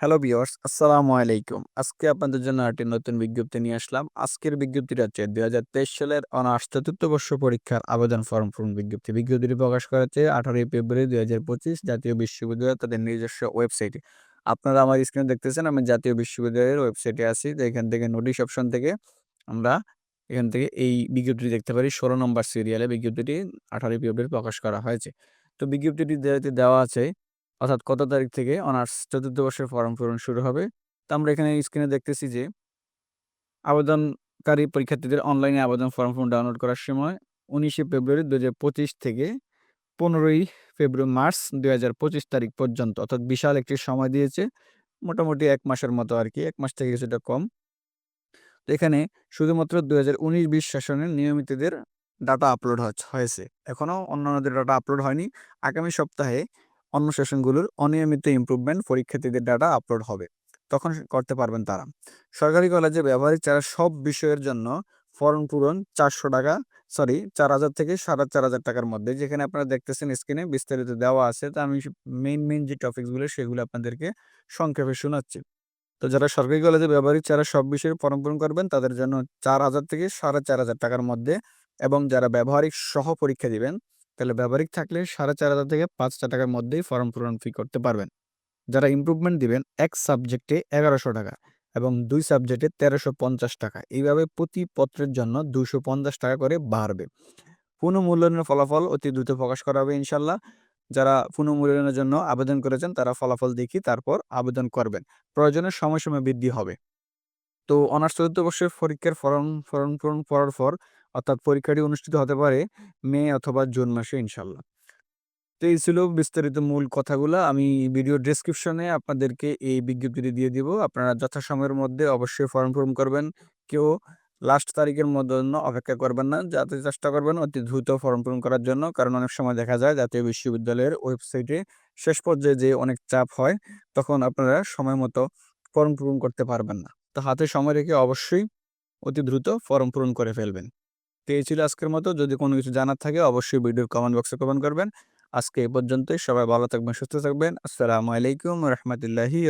Hello viewers, আসসালামু আলাইকুম। আজকে আপনাদের জন্য একটি নতুন বিজ্ঞপ্তি নিয়ে আসলাম। আজকের বিজ্ঞপ্তিটা হচ্ছে, দুই হাজার তেইশ সালের অনার্স চতুর্থ বর্ষ পরীক্ষার আবেদন ফর্ম পূরণ বিজ্ঞপ্তি। বিজ্ঞপ্তিটি প্রকাশ করেছে আঠারোই ফেব্রুয়ারি দুই হাজার পঁচিশ জাতীয় বিশ্ববিদ্যালয় তাদের নিজস্ব ওয়েবসাইটে। আপনারা আমার স্ক্রিনে দেখতেছেন, আমি জাতীয় বিশ্ববিদ্যালয়ের ওয়েবসাইটে আছি। তো এখান থেকে নোটিশ অপশন থেকে আমরা এখান থেকে এই বিজ্ঞপ্তিটি দেখতে পারি। ষোলো নম্বর সিরিয়ালে বিজ্ঞপ্তিটি আঠারোই ফেব্রুয়ারি প্রকাশ করা হয়েছে। তো বিজ্ঞপ্তিটি দেওয়া আছে অর্থাৎ কত তারিখ থেকে অনার্স চতুর্থ বর্ষের ফর্ম পূরণ শুরু হবে। তো আমরা এখানে স্ক্রিনে দেখতেছি যে, আবেদনকারী পরীক্ষার্থীদের অনলাইনে আবেদন ফর্ম পূরণ ডাউনলোড করার সময় উনিশে ফেব্রুয়ারি দু থেকে পনেরোই ফেব্রুয়ারি মার্চ দুই হাজার পঁচিশ তারিখ পর্যন্ত, অর্থাৎ বিশাল একটি সময় দিয়েছে, মোটামুটি এক মাসের মতো আর কি, এক মাস থেকে কিছুটা কম। তো এখানে শুধুমাত্র দু হাজার উনিশ বিশ সেশনের নিয়মিতদের ডাটা আপলোড হয়েছে। এখনও অন্যান্যদের ডাটা আপলোড হয়নি। আগামী সপ্তাহে অন্য সেশনগুলোর অনিয়মিত ইমপ্রুভমেন্ট পরীক্ষার্থীদের ডাটা আপলোড হবে। তখন করতে পারবেন তারা। সরকারি কলেজে ব্যবহারিক চারা সব বিষয়ের জন্য ফর্ম পূরণ চারশো টাকা সরি চার হাজার থেকে সাড়ে চার হাজার টাকার মধ্যে। যেখানে আপনারা দেখতেছেন স্ক্রিনে বিস্তারিত দেওয়া আছে। তা আমি মেইন মেইন যে টপিকসগুলো সেগুলো আপনাদেরকে সংক্ষেপে শোনাচ্ছি। তো যারা সরকারি কলেজে ব্যবহারিক চারা সব বিষয়ে ফর্ম পূরণ করবেন, তাদের জন্য চার হাজার থেকে সাড়ে চার হাজার টাকার মধ্যে এবং যারা ব্যবহারিক সহ পরীক্ষা দিবেন তাহলে ব্যবহারিক থাকলে সাড়ে চার হাজার থেকে পাঁচটা টাকার মধ্যেই ফর্ম পূরণ ফি করতে পারবেন। যারা ইমপ্রুভমেন্ট দিবেন, এক সাবজেক্টে এগারোশো টাকা এবং দুই সাবজেক্টে তেরোশো পঞ্চাশ টাকা। এইভাবে প্রতি পত্রের জন্য দুশো পঞ্চাশ টাকা করে বাড়বে। পুনঃমূল্যায়নের ফলাফল অতি দ্রুত প্রকাশ করা হবে ইনশাল্লাহ যারা পুনঃমূল্যায়নের জন্য আবেদন করেছেন, তারা ফলাফল দেখি তারপর আবেদন করবেন। প্রয়োজনের সময় সময় বৃদ্ধি হবে। তো অনার্স চতুর্থ বর্ষের পরীক্ষার ফর্ম ফর্ম পূরণ করার পর অর্থাৎ পরীক্ষাটি অনুষ্ঠিত হতে পারে মে অথবা জুন মাসে, ইনশাল্লাহ। তো এই ছিল বিস্তারিত মূল কথাগুলো। আমি ভিডিও ডেসক্রিপশনে আপনাদেরকে এই বিজ্ঞপ্তিটি দিয়ে দিব। আপনারা যথাসময়ের মধ্যে অবশ্যই ফর্ম পূরণ করবেন। কেউ লাস্ট তারিখের মধ্যে অপেক্ষা করবেন না। যাতে চেষ্টা করবেন অতি দ্রুত ফর্ম পূরণ করার জন্য। কারণ অনেক সময় দেখা যায় জাতীয় বিশ্ববিদ্যালয়ের ওয়েবসাইটে শেষ পর্যায়ে যে অনেক চাপ হয়, তখন আপনারা সময় মতো ফর্ম পূরণ করতে পারবেন না। তো হাতে সময় রেখে অবশ্যই অতি দ্রুত ফর্ম পূরণ করে ফেলবেন। এই ছিল আজকের মতো। যদি কোনো কিছু জানার থাকে, অবশ্যই ভিডিওর কমেন্ট বক্সে কমেন্ট করবেন। আজকে এই পর্যন্তই। সবাই ভালো থাকবেন, সুস্থ থাকবেন। আসসালামু আলাইকুম রহমতুল্লাহি